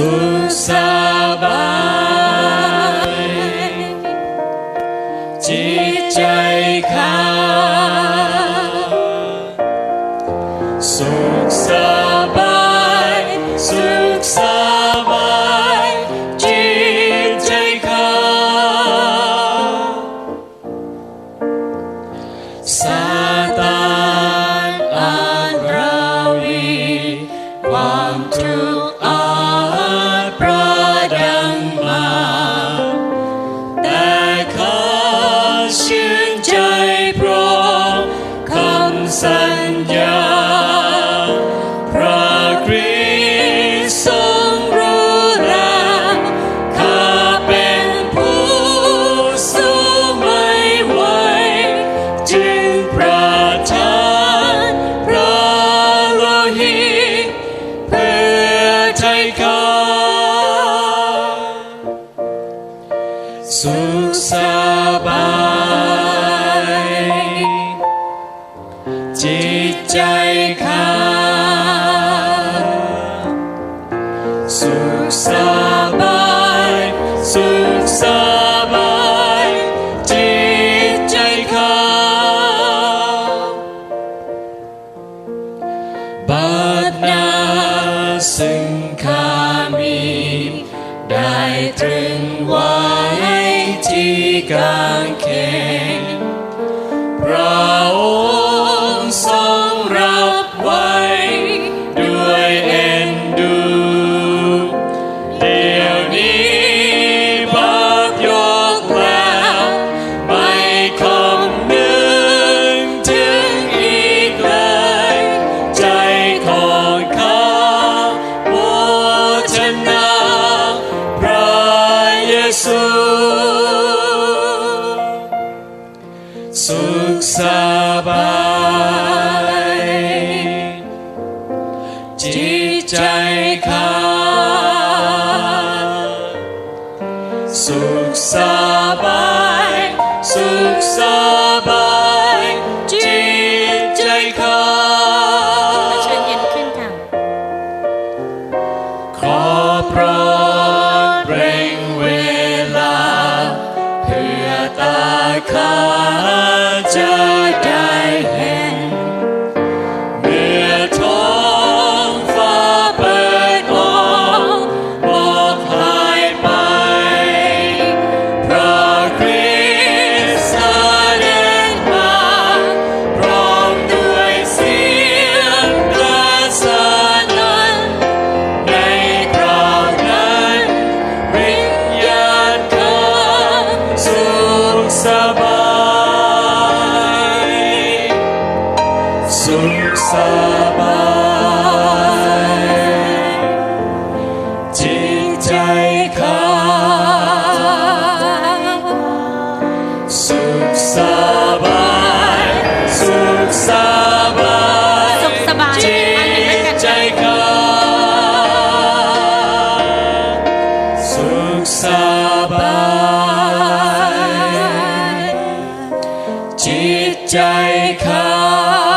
สุขสบายจิตใจขาสุขสบายสุขสบายจิตใจขาสา สุขสบายจิตใจขาสุขสบายสุขสบายจิตใจข้าบัดนาสื begun King. Brother ใจขยสุนขึ้นค่ะขอพระเร่งเวลา เพื่อตาข้า sabay, susabay. จิตใจเขา